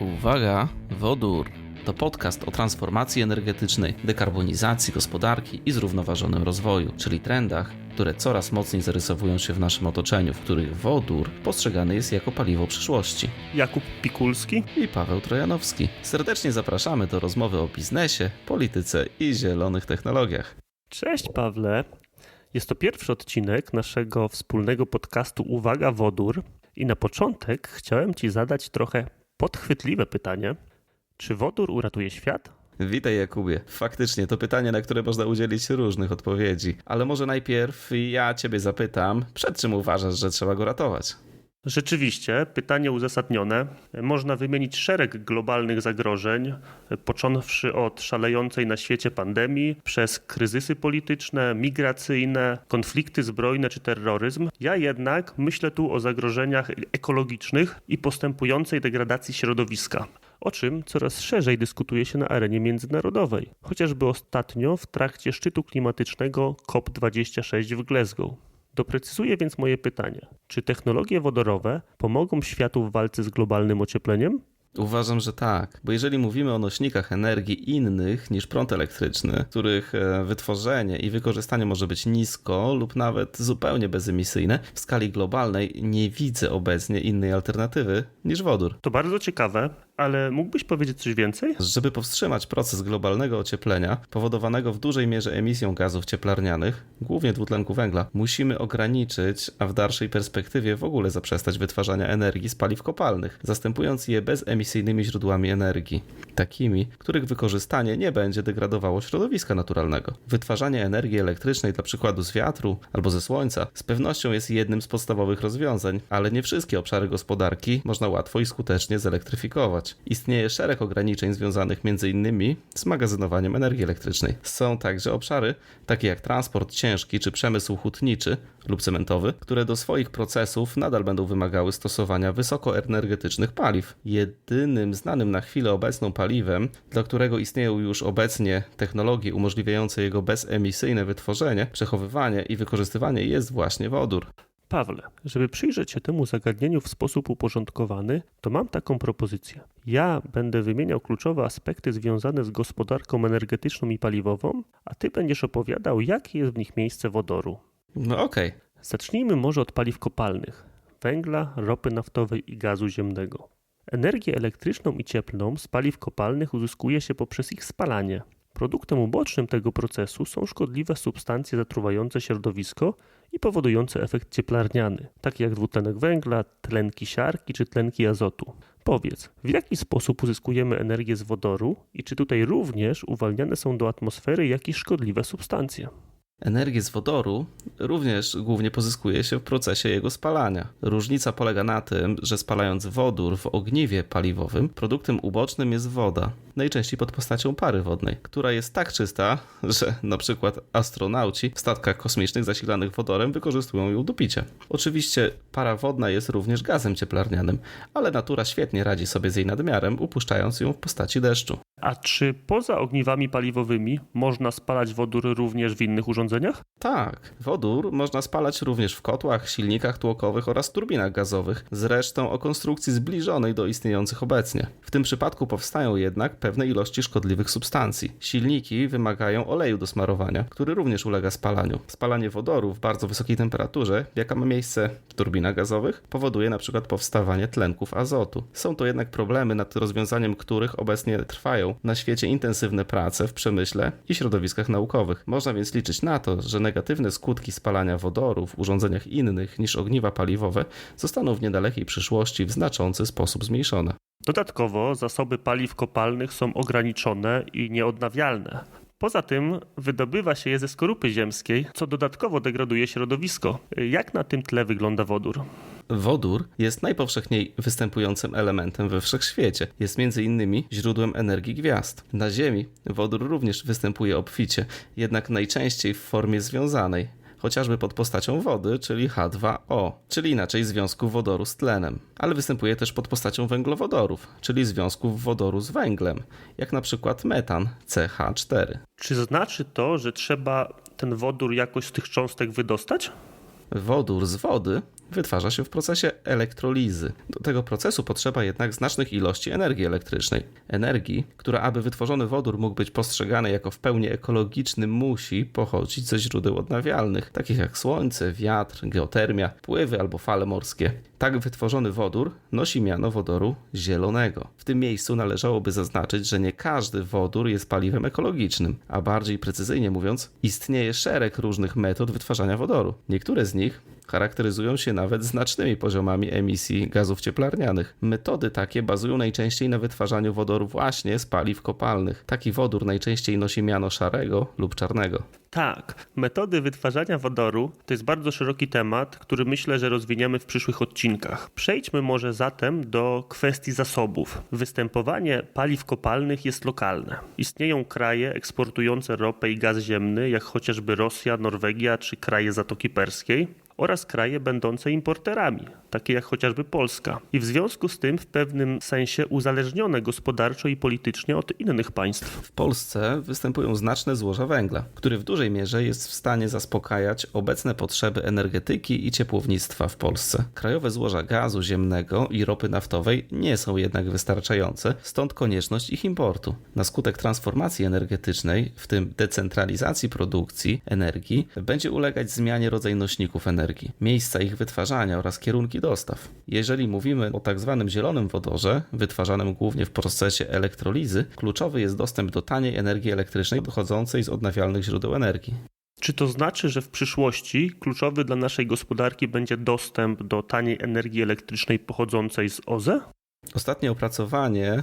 Uwaga, wodór. To podcast o transformacji energetycznej, dekarbonizacji gospodarki i zrównoważonym rozwoju, czyli trendach, które coraz mocniej zarysowują się w naszym otoczeniu, w których wodór postrzegany jest jako paliwo przyszłości. Jakub Pikulski. I Paweł Trojanowski. Serdecznie zapraszamy do rozmowy o biznesie, polityce i zielonych technologiach. Cześć Pawle. Jest to pierwszy odcinek naszego wspólnego podcastu Uwaga Wodór. I na początek chciałem Ci zadać trochę podchwytliwe pytanie. Czy wodór uratuje świat? Witaj Jakubie. Faktycznie to pytanie, na które można udzielić różnych odpowiedzi. Ale może najpierw ja Ciebie zapytam, przed czym uważasz, że trzeba go ratować? Rzeczywiście, pytanie uzasadnione. Można wymienić szereg globalnych zagrożeń, począwszy od szalejącej na świecie pandemii, przez kryzysy polityczne, migracyjne, konflikty zbrojne czy terroryzm. Ja jednak myślę tu o zagrożeniach ekologicznych i postępującej degradacji środowiska o czym coraz szerzej dyskutuje się na arenie międzynarodowej, chociażby ostatnio w trakcie szczytu klimatycznego COP26 w Glasgow. Doprecyzuję więc moje pytanie: czy technologie wodorowe pomogą światu w walce z globalnym ociepleniem? Uważam, że tak, bo jeżeli mówimy o nośnikach energii innych niż prąd elektryczny, których e, wytworzenie i wykorzystanie może być nisko lub nawet zupełnie bezemisyjne, w skali globalnej nie widzę obecnie innej alternatywy niż wodór. To bardzo ciekawe, ale mógłbyś powiedzieć coś więcej? Żeby powstrzymać proces globalnego ocieplenia, powodowanego w dużej mierze emisją gazów cieplarnianych, głównie dwutlenku węgla, musimy ograniczyć, a w dalszej perspektywie w ogóle zaprzestać wytwarzania energii z paliw kopalnych, zastępując je bezemisyjnymi źródłami energii, takimi, których wykorzystanie nie będzie degradowało środowiska naturalnego. Wytwarzanie energii elektrycznej, dla przykładu z wiatru albo ze słońca, z pewnością jest jednym z podstawowych rozwiązań, ale nie wszystkie obszary gospodarki można łatwo i skutecznie zelektryfikować. Istnieje szereg ograniczeń związanych m.in. z magazynowaniem energii elektrycznej. Są także obszary, takie jak transport ciężki czy przemysł hutniczy lub cementowy, które do swoich procesów nadal będą wymagały stosowania wysokoenergetycznych paliw. Jedynym znanym na chwilę obecną paliwem, dla którego istnieją już obecnie technologie umożliwiające jego bezemisyjne wytworzenie, przechowywanie i wykorzystywanie jest właśnie wodór. Pawle, żeby przyjrzeć się temu zagadnieniu w sposób uporządkowany, to mam taką propozycję. Ja będę wymieniał kluczowe aspekty związane z gospodarką energetyczną i paliwową, a ty będziesz opowiadał, jakie jest w nich miejsce wodoru. No okej. Okay. Zacznijmy może od paliw kopalnych: węgla, ropy naftowej i gazu ziemnego. Energię elektryczną i cieplną z paliw kopalnych uzyskuje się poprzez ich spalanie. Produktem ubocznym tego procesu są szkodliwe substancje zatruwające środowisko i powodujące efekt cieplarniany, takie jak dwutlenek węgla, tlenki siarki czy tlenki azotu. Powiedz, w jaki sposób uzyskujemy energię z wodoru i czy tutaj również uwalniane są do atmosfery jakieś szkodliwe substancje? Energię z wodoru również głównie pozyskuje się w procesie jego spalania. Różnica polega na tym, że spalając wodór w ogniwie paliwowym, produktem ubocznym jest woda, najczęściej pod postacią pary wodnej, która jest tak czysta, że na przykład astronauci w statkach kosmicznych zasilanych wodorem wykorzystują ją do picia. Oczywiście para wodna jest również gazem cieplarnianym, ale natura świetnie radzi sobie z jej nadmiarem, upuszczając ją w postaci deszczu. A czy poza ogniwami paliwowymi można spalać wodór również w innych urządzeniach? Tak, wodór można spalać również w kotłach, silnikach tłokowych oraz turbinach gazowych, zresztą o konstrukcji zbliżonej do istniejących obecnie. W tym przypadku powstają jednak pewne ilości szkodliwych substancji. Silniki wymagają oleju do smarowania, który również ulega spalaniu. Spalanie wodoru w bardzo wysokiej temperaturze, jaka ma miejsce w turbinach gazowych, powoduje przykład powstawanie tlenków azotu. Są to jednak problemy, nad rozwiązaniem których obecnie trwają na świecie intensywne prace w przemyśle i środowiskach naukowych. Można więc liczyć na to, że negatywne skutki spalania wodoru w urządzeniach innych niż ogniwa paliwowe zostaną w niedalekiej przyszłości w znaczący sposób zmniejszone. Dodatkowo zasoby paliw kopalnych są ograniczone i nieodnawialne. Poza tym wydobywa się je ze skorupy ziemskiej, co dodatkowo degraduje środowisko. Jak na tym tle wygląda wodór? Wodór jest najpowszechniej występującym elementem we wszechświecie. Jest między innymi źródłem energii gwiazd. Na Ziemi wodór również występuje obficie, jednak najczęściej w formie związanej chociażby pod postacią wody, czyli H2O, czyli inaczej związku wodoru z tlenem, ale występuje też pod postacią węglowodorów, czyli związków wodoru z węglem, jak na przykład metan CH4. Czy znaczy to, że trzeba ten wodór jakoś z tych cząstek wydostać? Wodór z wody wytwarza się w procesie elektrolizy. Do tego procesu potrzeba jednak znacznych ilości energii elektrycznej. Energii, która aby wytworzony wodór mógł być postrzegany jako w pełni ekologiczny, musi pochodzić ze źródeł odnawialnych, takich jak słońce, wiatr, geotermia, pływy albo fale morskie. Tak wytworzony wodór nosi miano wodoru zielonego. W tym miejscu należałoby zaznaczyć, że nie każdy wodór jest paliwem ekologicznym, a bardziej precyzyjnie mówiąc, istnieje szereg różnych metod wytwarzania wodoru. Niektóre z nich charakteryzują się nawet znacznymi poziomami emisji gazów cieplarnianych. Metody takie bazują najczęściej na wytwarzaniu wodoru właśnie z paliw kopalnych. Taki wodór najczęściej nosi miano szarego lub czarnego. Tak, metody wytwarzania wodoru to jest bardzo szeroki temat, który myślę, że rozwiniemy w przyszłych odcinkach. Przejdźmy może zatem do kwestii zasobów. Występowanie paliw kopalnych jest lokalne. Istnieją kraje eksportujące ropę i gaz ziemny, jak chociażby Rosja, Norwegia czy kraje Zatoki Perskiej oraz kraje będące importerami, takie jak chociażby Polska, i w związku z tym w pewnym sensie uzależnione gospodarczo i politycznie od innych państw. W Polsce występują znaczne złoża węgla, który w dużej mierze jest w stanie zaspokajać obecne potrzeby energetyki i ciepłownictwa w Polsce. Krajowe złoża gazu ziemnego i ropy naftowej nie są jednak wystarczające, stąd konieczność ich importu. Na skutek transformacji energetycznej, w tym decentralizacji produkcji energii, będzie ulegać zmianie rodzaj nośników energii energii, miejsca ich wytwarzania oraz kierunki dostaw. Jeżeli mówimy o tak zwanym zielonym wodorze, wytwarzanym głównie w procesie elektrolizy, kluczowy jest dostęp do taniej energii elektrycznej pochodzącej z odnawialnych źródeł energii. Czy to znaczy, że w przyszłości kluczowy dla naszej gospodarki będzie dostęp do taniej energii elektrycznej pochodzącej z OZE? Ostatnie opracowanie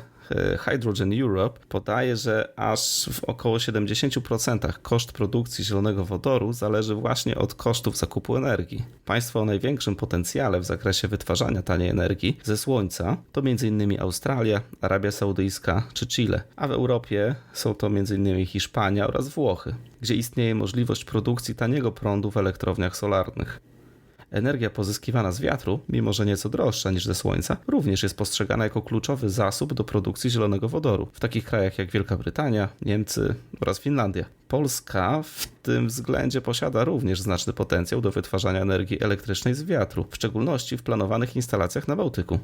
Hydrogen Europe podaje, że aż w około 70% koszt produkcji zielonego wodoru zależy właśnie od kosztów zakupu energii. Państwa o największym potencjale w zakresie wytwarzania taniej energii ze słońca to m.in. Australia, Arabia Saudyjska czy Chile, a w Europie są to m.in. Hiszpania oraz Włochy, gdzie istnieje możliwość produkcji taniego prądu w elektrowniach solarnych. Energia pozyskiwana z wiatru, mimo że nieco droższa niż ze słońca, również jest postrzegana jako kluczowy zasób do produkcji zielonego wodoru w takich krajach jak Wielka Brytania, Niemcy oraz Finlandia. Polska w tym względzie posiada również znaczny potencjał do wytwarzania energii elektrycznej z wiatru, w szczególności w planowanych instalacjach na Bałtyku.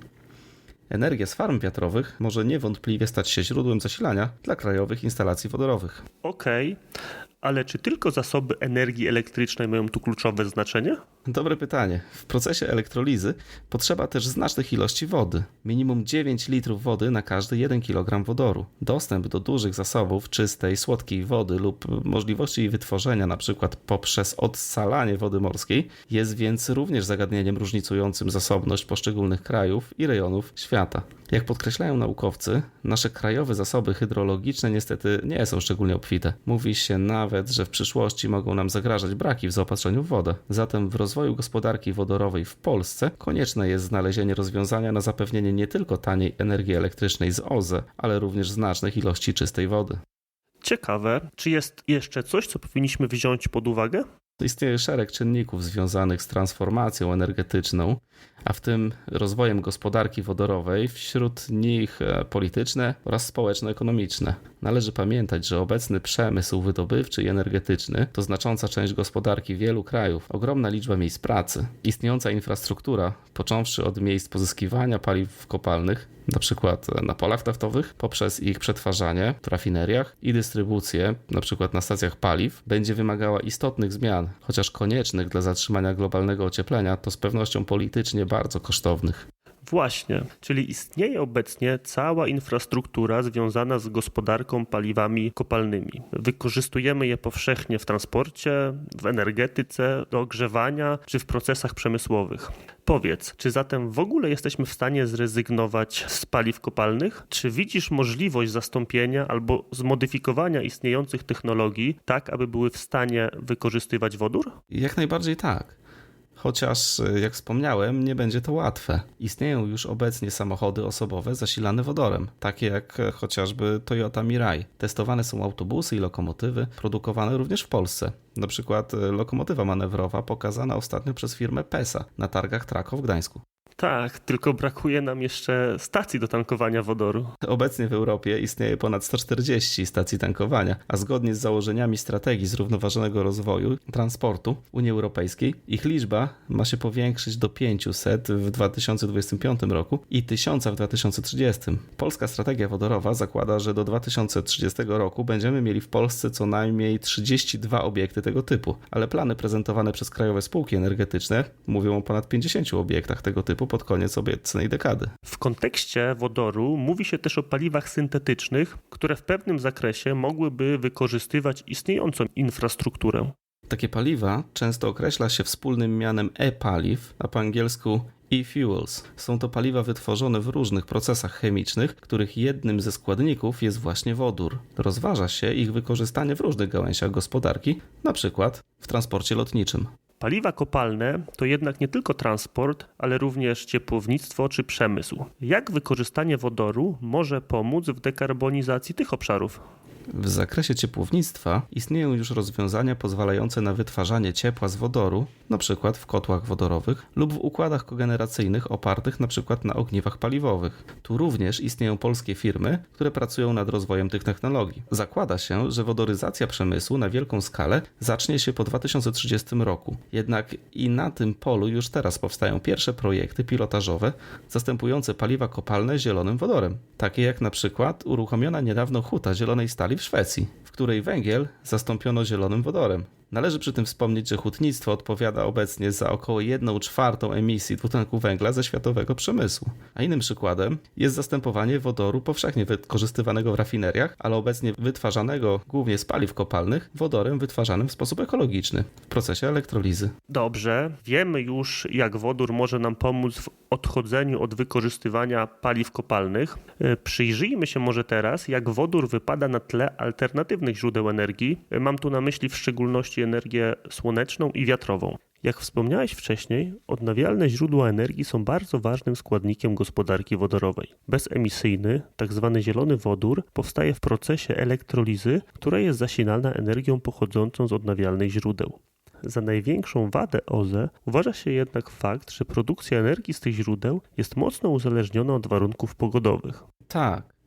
Energia z farm wiatrowych może niewątpliwie stać się źródłem zasilania dla krajowych instalacji wodorowych. Okej, okay. Ale czy tylko zasoby energii elektrycznej mają tu kluczowe znaczenie? Dobre pytanie. W procesie elektrolizy potrzeba też znacznych ilości wody. Minimum 9 litrów wody na każdy 1 kg wodoru. Dostęp do dużych zasobów czystej, słodkiej wody lub możliwości jej wytworzenia np. poprzez odsalanie wody morskiej jest więc również zagadnieniem różnicującym zasobność poszczególnych krajów i rejonów świata. Jak podkreślają naukowcy, nasze krajowe zasoby hydrologiczne niestety nie są szczególnie obfite. Mówi się nawet, że w przyszłości mogą nam zagrażać braki w zaopatrzeniu w wodę. Zatem w rozwoju gospodarki wodorowej w Polsce konieczne jest znalezienie rozwiązania na zapewnienie nie tylko taniej energii elektrycznej z OZE, ale również znacznych ilości czystej wody. Ciekawe, czy jest jeszcze coś, co powinniśmy wziąć pod uwagę? Istnieje szereg czynników związanych z transformacją energetyczną, a w tym rozwojem gospodarki wodorowej, wśród nich e, polityczne oraz społeczno-ekonomiczne. Należy pamiętać, że obecny przemysł wydobywczy i energetyczny to znacząca część gospodarki wielu krajów, ogromna liczba miejsc pracy, istniejąca infrastruktura, począwszy od miejsc pozyskiwania paliw kopalnych, na przykład na polach naftowych, poprzez ich przetwarzanie w rafineriach i dystrybucję, na przykład na stacjach paliw, będzie wymagała istotnych zmian, chociaż koniecznych dla zatrzymania globalnego ocieplenia, to z pewnością politycznie bardzo kosztownych. Właśnie, czyli istnieje obecnie cała infrastruktura związana z gospodarką paliwami kopalnymi. Wykorzystujemy je powszechnie w transporcie, w energetyce, do ogrzewania czy w procesach przemysłowych. Powiedz, czy zatem w ogóle jesteśmy w stanie zrezygnować z paliw kopalnych? Czy widzisz możliwość zastąpienia albo zmodyfikowania istniejących technologii tak, aby były w stanie wykorzystywać wodór? Jak najbardziej tak chociaż, e, jak wspomniałem, nie będzie to łatwe. Istnieją już obecnie samochody osobowe zasilane wodorem, takie jak e, chociażby Toyota Mirai. Testowane są autobusy i lokomotywy, produkowane również w Polsce. Na przykład e, lokomotywa manewrowa pokazana ostatnio przez firmę PESA na targach Trako w Gdańsku. Tak, tylko brakuje nam jeszcze stacji do tankowania wodoru. Obecnie w Europie istnieje ponad 140 stacji tankowania, a zgodnie z założeniami strategii zrównoważonego rozwoju transportu Unii Europejskiej, ich liczba ma się powiększyć do 500 w 2025 roku i 1000 w 2030. Polska strategia wodorowa zakłada, że do 2030 roku będziemy mieli w Polsce co najmniej 32 obiekty tego typu, ale plany prezentowane przez krajowe spółki energetyczne mówią o ponad 50 obiektach tego typu pod koniec obecnej dekady. W kontekście wodoru mówi się też o paliwach syntetycznych, które w pewnym zakresie mogłyby wykorzystywać istniejącą infrastrukturę. Takie paliwa często określa się wspólnym mianem e-paliw, a po angielsku e-fuels. Są to paliwa wytworzone w różnych procesach chemicznych, których jednym ze składników jest właśnie wodór. Rozważa się ich wykorzystanie w różnych gałęziach gospodarki, na przykład w transporcie lotniczym. Paliwa kopalne to jednak nie tylko transport, ale również ciepłownictwo czy przemysł. Jak wykorzystanie wodoru może pomóc w dekarbonizacji tych obszarów? W zakresie ciepłownictwa istnieją już rozwiązania pozwalające na wytwarzanie ciepła z wodoru, np. w kotłach wodorowych lub w układach kogeneracyjnych opartych np. na ogniwach paliwowych. Tu również istnieją polskie firmy, które pracują nad rozwojem tych technologii. Zakłada się, że wodoryzacja przemysłu na wielką skalę zacznie się po 2030 roku. Jednak i na tym polu już teraz powstają pierwsze projekty pilotażowe zastępujące paliwa kopalne zielonym wodorem, takie jak przykład uruchomiona niedawno huta zielonej stali w Szwecji, w której węgiel zastąpiono zielonym wodorem. Należy przy tym wspomnieć, że hutnictwo odpowiada obecnie za około 1 czwartą emisji dwutlenku węgla ze światowego przemysłu. A innym przykładem jest zastępowanie wodoru powszechnie wykorzystywanego w rafineriach, ale obecnie wytwarzanego głównie z paliw kopalnych wodorem wytwarzanym w sposób ekologiczny w procesie elektrolizy. Dobrze, wiemy już, jak wodór może nam pomóc w odchodzeniu od wykorzystywania paliw kopalnych. E, Przyjrzyjmy się może teraz, jak wodór wypada na tle alternatywnych źródeł energii. Mam tu na myśli w szczególności energię słoneczną i wiatrową. Jak wspomniałeś wcześniej, odnawialne źródła energii są bardzo ważnym składnikiem gospodarki wodorowej. Bezemisyjny, tzw. zielony wodór, powstaje w procesie elektrolizy, która jest zasilana energią pochodzącą z odnawialnych źródeł. Za największą wadę OZE uważa się jednak fakt, że produkcja energii z tych źródeł jest mocno uzależniona od warunków pogodowych. Tak.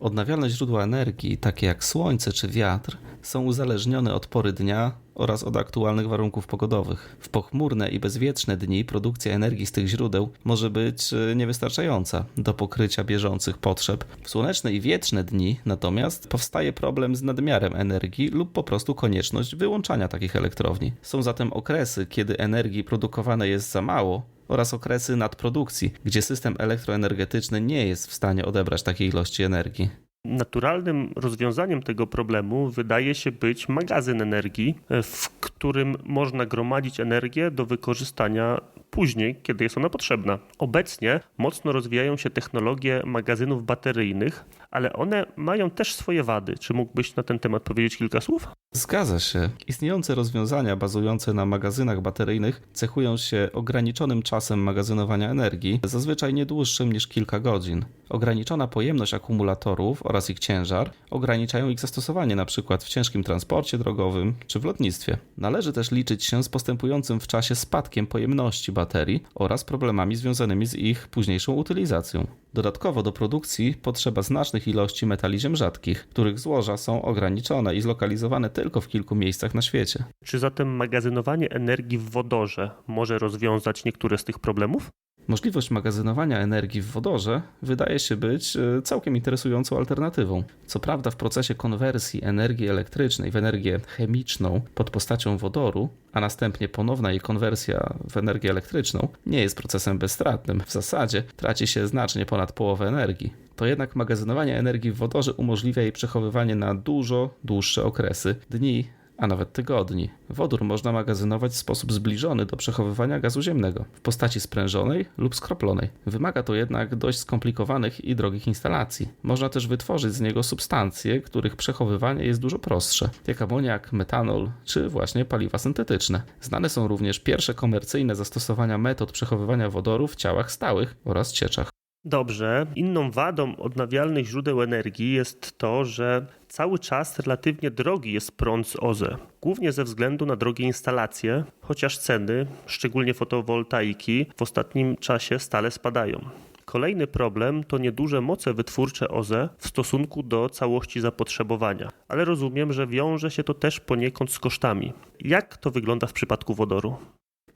Odnawialne źródła energii, takie jak słońce czy wiatr, są uzależnione od pory dnia oraz od aktualnych warunków pogodowych. W pochmurne i bezwietrzne dni produkcja energii z tych źródeł może być e, niewystarczająca do pokrycia bieżących potrzeb. W słoneczne i wietrzne dni natomiast powstaje problem z nadmiarem energii lub po prostu konieczność wyłączania takich elektrowni. Są zatem okresy, kiedy energii produkowane jest za mało, oraz okresy nadprodukcji, gdzie system elektroenergetyczny nie jest w stanie odebrać takiej ilości energii. Naturalnym rozwiązaniem tego problemu wydaje się być magazyn energii, w którym można gromadzić energię do wykorzystania później, kiedy jest ona potrzebna. Obecnie mocno rozwijają się technologie magazynów bateryjnych, ale one mają też swoje wady. Czy mógłbyś na ten temat powiedzieć kilka słów? Zgadza się. Istniejące rozwiązania bazujące na magazynach bateryjnych cechują się ograniczonym czasem magazynowania energii, zazwyczaj nie dłuższym niż kilka godzin. Ograniczona pojemność akumulatorów oraz ich ciężar ograniczają ich zastosowanie np. w ciężkim transporcie drogowym czy w lotnictwie. Należy też liczyć się z postępującym w czasie spadkiem pojemności baterii oraz problemami związanymi z ich późniejszą utylizacją. Dodatkowo do produkcji potrzeba znacznych ilości metali ziem rzadkich, których złoża są ograniczone i zlokalizowane tylko w kilku miejscach na świecie. Czy zatem magazynowanie energii w wodorze może rozwiązać niektóre z tych problemów? Możliwość magazynowania energii w wodorze wydaje się być e, całkiem interesującą alternatywą. Co prawda, w procesie konwersji energii elektrycznej w energię chemiczną pod postacią wodoru, a następnie ponowna jej konwersja w energię elektryczną, nie jest procesem bezstratnym. W zasadzie traci się znacznie ponad połowę energii. To jednak magazynowanie energii w wodorze umożliwia jej przechowywanie na dużo dłuższe okresy dni, a nawet tygodni. Wodór można magazynować w sposób zbliżony do przechowywania gazu ziemnego w postaci sprężonej lub skroplonej. Wymaga to jednak dość skomplikowanych i drogich instalacji. Można też wytworzyć z niego substancje, których przechowywanie jest dużo prostsze, jak amoniak, metanol czy właśnie paliwa syntetyczne. Znane są również pierwsze komercyjne zastosowania metod przechowywania wodoru w ciałach stałych oraz cieczach. Dobrze. Inną wadą odnawialnych źródeł energii jest to, że cały czas relatywnie drogi jest prąd z OZE, głównie ze względu na drogie instalacje, chociaż ceny, szczególnie fotowoltaiki, w ostatnim czasie stale spadają. Kolejny problem to nieduże moce wytwórcze OZE w stosunku do całości zapotrzebowania, ale rozumiem, że wiąże się to też poniekąd z kosztami. Jak to wygląda w przypadku wodoru?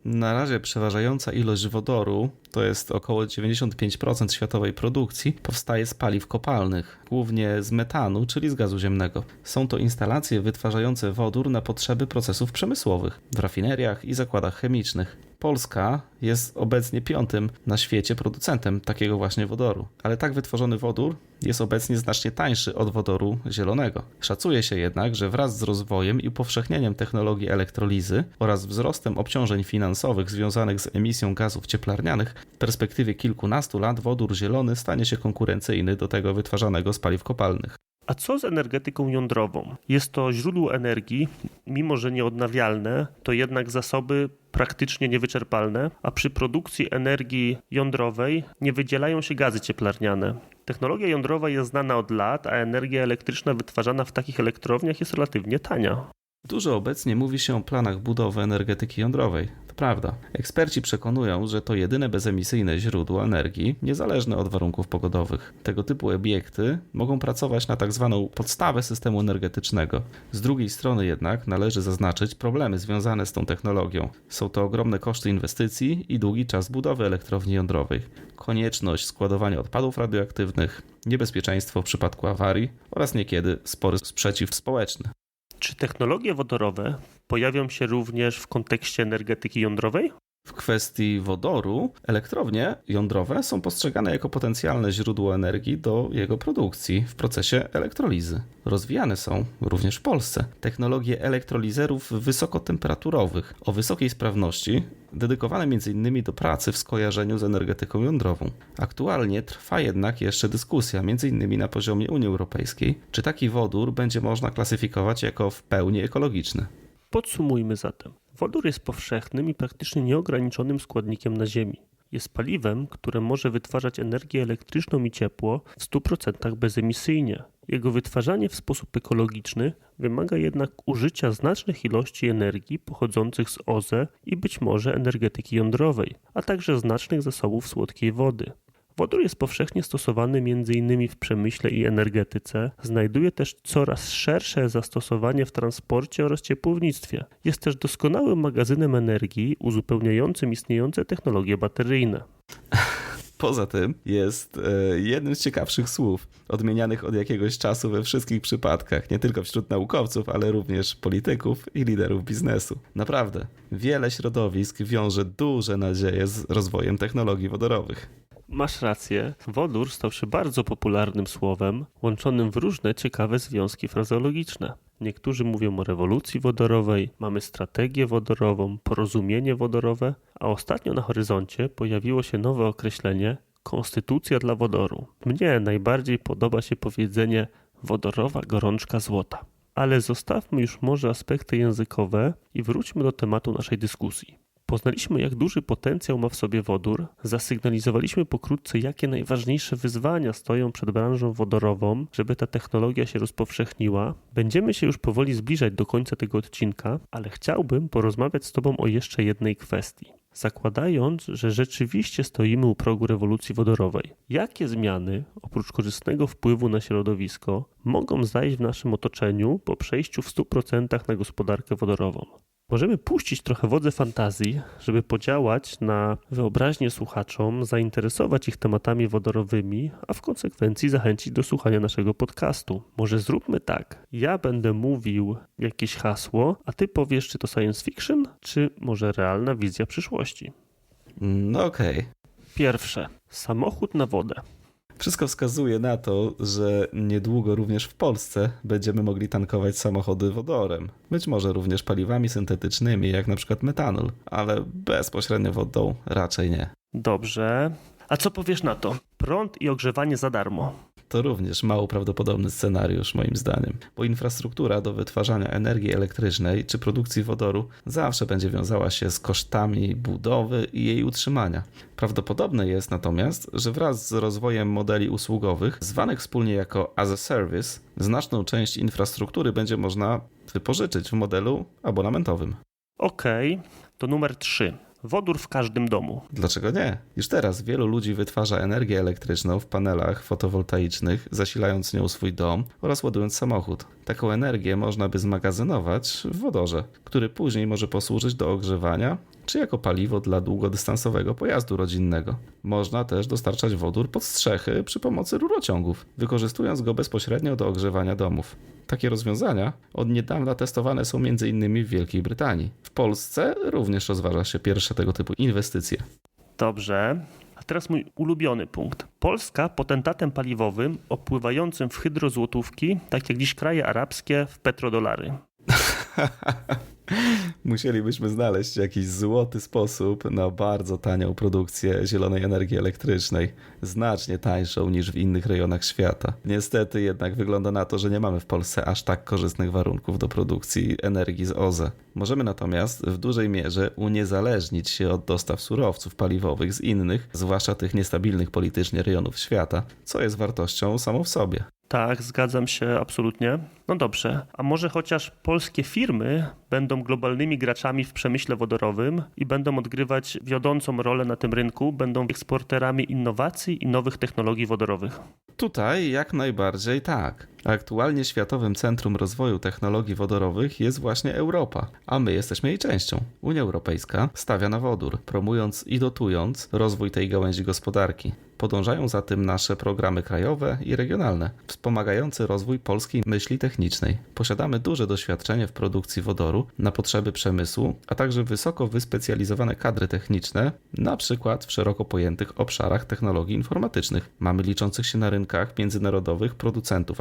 Na razie przeważająca ilość wodoru, to jest około 95% światowej produkcji, powstaje z paliw kopalnych, głównie z metanu, czyli z gazu ziemnego. Są to instalacje wytwarzające wodór na potrzeby procesów przemysłowych, w rafineriach i zakładach chemicznych. Polska jest obecnie piątym na świecie producentem takiego właśnie wodoru, ale tak wytworzony wodór jest obecnie znacznie tańszy od wodoru zielonego. Szacuje się jednak, że wraz z rozwojem i upowszechnieniem technologii elektrolizy oraz wzrostem obciążeń finansowych związanych z emisją gazów cieplarnianych, w perspektywie kilkunastu lat wodór zielony stanie się konkurencyjny do tego wytwarzanego z paliw kopalnych. A co z energetyką jądrową? Jest to źródło energii, mimo że nieodnawialne, to jednak zasoby praktycznie niewyczerpalne, a przy produkcji energii jądrowej nie wydzielają się gazy cieplarniane. Technologia jądrowa jest znana od lat, a energia elektryczna wytwarzana w takich elektrowniach jest relatywnie tania. Dużo obecnie mówi się o planach budowy energetyki jądrowej. To prawda. Eksperci przekonują, że to jedyne bezemisyjne źródło energii, niezależne od warunków pogodowych. Tego typu obiekty mogą pracować na tak zwaną podstawę systemu energetycznego. Z drugiej strony jednak należy zaznaczyć problemy związane z tą technologią. Są to ogromne koszty inwestycji i długi czas budowy elektrowni jądrowej, konieczność składowania odpadów radioaktywnych, niebezpieczeństwo w przypadku awarii oraz niekiedy spory sprzeciw społeczny. Czy technologie wodorowe pojawią się również w kontekście energetyki jądrowej? W kwestii wodoru, elektrownie jądrowe są postrzegane jako potencjalne źródło energii do jego produkcji w procesie elektrolizy. Rozwijane są również w Polsce technologie elektrolizerów wysokotemperaturowych o wysokiej sprawności, dedykowane m.in. do pracy w skojarzeniu z energetyką jądrową. Aktualnie trwa jednak jeszcze dyskusja, m.in. na poziomie Unii Europejskiej, czy taki wodór będzie można klasyfikować jako w pełni ekologiczny. Podsumujmy zatem. Wodór jest powszechnym i praktycznie nieograniczonym składnikiem na Ziemi. Jest paliwem, które może wytwarzać energię elektryczną i ciepło w 100% bezemisyjnie. Jego wytwarzanie w sposób ekologiczny wymaga jednak użycia znacznych ilości energii pochodzących z OZE i być może energetyki jądrowej, a także znacznych zasobów słodkiej wody. Wodór jest powszechnie stosowany m.in. w przemyśle i energetyce, znajduje też coraz szersze zastosowanie w transporcie oraz ciepłownictwie. Jest też doskonałym magazynem energii uzupełniającym istniejące technologie bateryjne. Poza tym jest e, jednym z ciekawszych słów, odmienianych od jakiegoś czasu we wszystkich przypadkach, nie tylko wśród naukowców, ale również polityków i liderów biznesu. Naprawdę, wiele środowisk wiąże duże nadzieje z rozwojem technologii wodorowych. Masz rację, wodór stał się bardzo popularnym słowem, łączonym w różne ciekawe związki frazeologiczne. Niektórzy mówią o rewolucji wodorowej, mamy strategię wodorową, porozumienie wodorowe, a ostatnio na horyzoncie pojawiło się nowe określenie konstytucja dla wodoru. Mnie najbardziej podoba się powiedzenie wodorowa gorączka złota. Ale zostawmy już może aspekty językowe i wróćmy do tematu naszej dyskusji. Poznaliśmy, jak duży potencjał ma w sobie wodór, zasygnalizowaliśmy pokrótce, jakie najważniejsze wyzwania stoją przed branżą wodorową, żeby ta technologia się rozpowszechniła. Będziemy się już powoli zbliżać do końca tego odcinka, ale chciałbym porozmawiać z Tobą o jeszcze jednej kwestii. Zakładając, że rzeczywiście stoimy u progu rewolucji wodorowej, jakie zmiany, oprócz korzystnego wpływu na środowisko, mogą zajść w naszym otoczeniu po przejściu w 100% na gospodarkę wodorową? Możemy puścić trochę wodze fantazji, żeby podziałać na wyobraźnię słuchaczom, zainteresować ich tematami wodorowymi, a w konsekwencji zachęcić do słuchania naszego podcastu. Może zróbmy tak. Ja będę mówił jakieś hasło, a ty powiesz, czy to science fiction, czy może realna wizja przyszłości. No okej. Pierwsze. Samochód na wodę. Wszystko wskazuje na to, że niedługo również w Polsce będziemy mogli tankować samochody wodorem. Być może również paliwami syntetycznymi, jak na przykład metanol, ale bezpośrednio wodą raczej nie. Dobrze. A co powiesz na to? Prąd i ogrzewanie za darmo. To również mało prawdopodobny scenariusz, moim zdaniem, bo infrastruktura do wytwarzania energii elektrycznej czy produkcji wodoru zawsze będzie wiązała się z kosztami budowy i jej utrzymania. Prawdopodobne jest natomiast, że wraz z rozwojem modeli usługowych, zwanych wspólnie jako as a service, znaczną część infrastruktury będzie można wypożyczyć w modelu abonamentowym. Okej, to numer 3. Wodór w każdym domu. Dlaczego nie? Już teraz wielu ludzi wytwarza energię elektryczną w panelach fotowoltaicznych, zasilając nią swój dom oraz ładując samochód. Taką energię można by zmagazynować w wodorze, który później może posłużyć do ogrzewania czy jako paliwo dla długodystansowego pojazdu rodzinnego. Można też dostarczać wodór pod strzechy przy pomocy rurociągów, wykorzystując go bezpośrednio do ogrzewania domów. Takie rozwiązania od niedawna testowane są m.in. w Wielkiej Brytanii. W Polsce również rozważa się pierwsze tego typu inwestycje. Dobrze. A teraz mój ulubiony punkt. Polska potentatem paliwowym opływającym w hydrozłotówki, tak jak dziś kraje arabskie, w petrodolary. Musielibyśmy znaleźć jakiś złoty sposób na bardzo tanią produkcję zielonej energii elektrycznej, znacznie tańszą niż w innych rejonach świata. Niestety jednak wygląda na to, że nie mamy w Polsce aż tak korzystnych warunków do produkcji energii z OZE. Możemy natomiast w dużej mierze uniezależnić się od dostaw surowców paliwowych z innych, zwłaszcza tych niestabilnych politycznie rejonów świata, co jest wartością samą w sobie. Tak, zgadzam się absolutnie. No dobrze, a może chociaż polskie firmy będą globalnymi graczami w przemyśle wodorowym i będą odgrywać wiodącą rolę na tym rynku, będą eksporterami innowacji i nowych technologii wodorowych. Tutaj jak najbardziej tak. Aktualnie Światowym Centrum Rozwoju Technologii Wodorowych jest właśnie Europa, a my jesteśmy jej częścią. Unia Europejska stawia na wodór, promując i dotując rozwój tej gałęzi gospodarki. Podążają za tym nasze programy krajowe i regionalne, wspomagające rozwój polskiej myśli technicznej. Posiadamy duże doświadczenie w produkcji wodoru na potrzeby przemysłu, a także wysoko wyspecjalizowane kadry techniczne, na przykład w szeroko pojętych obszarach technologii informatycznych. Mamy liczących się na rynkach międzynarodowych producentów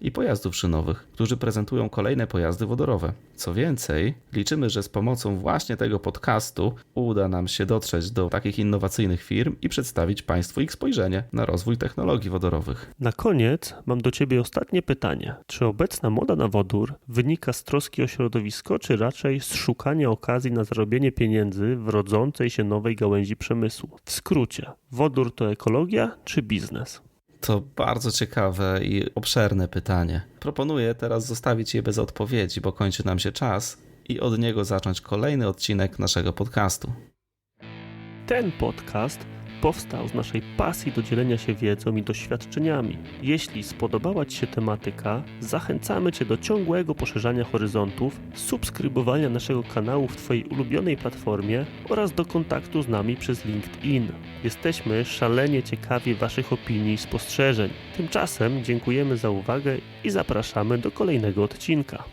i pojazdów szynowych, którzy prezentują kolejne pojazdy wodorowe. Co więcej, liczymy, że z pomocą właśnie tego podcastu uda nam się dotrzeć do takich innowacyjnych firm i przedstawić Państwu ich spojrzenie na rozwój technologii wodorowych. Na koniec mam do Ciebie ostatnie pytanie. Czy obecna moda na wodór wynika z troski o środowisko, czy raczej z szukania okazji na zarobienie pieniędzy w rodzącej się nowej gałęzi przemysłu? W skrócie, wodór to ekologia czy biznes? To bardzo ciekawe i obszerne pytanie. Proponuję teraz zostawić je bez odpowiedzi, bo kończy nam się czas i od niego zacząć kolejny odcinek naszego podcastu. Ten podcast powstał z naszej pasji do dzielenia się wiedzą i doświadczeniami. Jeśli spodobała Ci się tematyka, zachęcamy Cię do ciągłego poszerzania horyzontów, subskrybowania naszego kanału w Twojej ulubionej platformie oraz do kontaktu z nami przez LinkedIn. Jesteśmy szalenie ciekawi Waszych opinii i spostrzeżeń. Tymczasem dziękujemy za uwagę i zapraszamy do kolejnego odcinka.